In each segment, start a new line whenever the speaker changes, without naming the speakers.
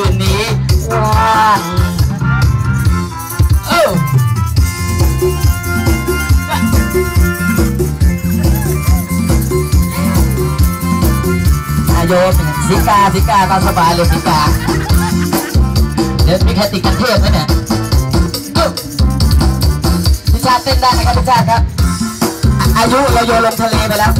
ืนนี้ว่างเออยาโยสิกาสิกาตามสบายเลยสิกา เดี๋ยวมีแค่ติดกันเทพไหมเนี่ยพิชาเต้นได้ไหมครับพิชาครับ อายุเราโยนลงทะเลไปแล้ว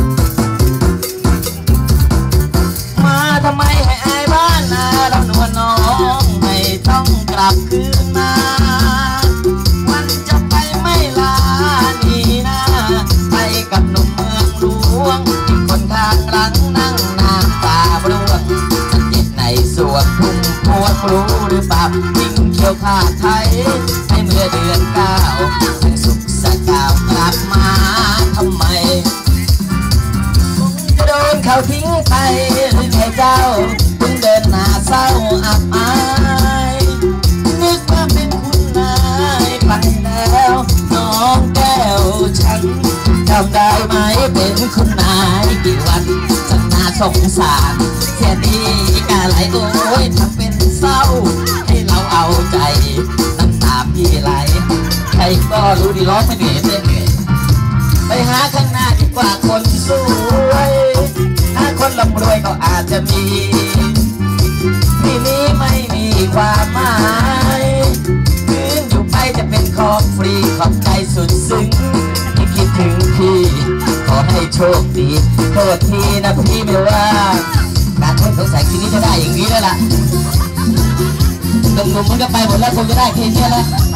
รู้หรือเปล่ายิ่งเขียวผ้าไทยให้เมื่อเดือนเก้าซึ่งสุขสกาวกลับมาทำไมจะโดนเขาทิ้งไปหรือไงเจ้าเพิ่งเดินหน้าเศร้าอับอายนึกว่าเป็นคุณนายไปแล้วน้องแก้วฉันจำได้ไหมเป็นคุณนายกี่วันฉันน่าสงสารเสียดีกาไหลโอ้ยทำเป็น รก็รู้ดีร้องไม่เหนื่อยเต้นเหนื่อยไปหาข้างหน้าดีกว่าคนสวยถ้าคนร่ำรวยก็อาจจะมี ที่นี้ไม่มีความหมายคืนอยู่ไปจะเป็นของฟรีขอบใจสุดซึ้งที่คิดถึงพี่ขอให้โชคดีโทษทีนะพี่ไม่ว่าการทนสงสัยคืนนี้จะได้อย่างนี้แล้วล่ะหนุ่มๆมันก็ไปหมดแล้วคงจะได้แค่นี้แล้ว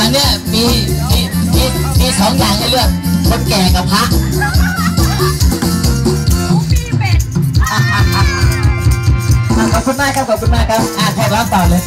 อนเนี้ยมีมีมีมีสองอย่างให้เลือกคนแก่กับพระขอบคุณมากครับขอบคุณมากครับอะแขกรับต่อเลย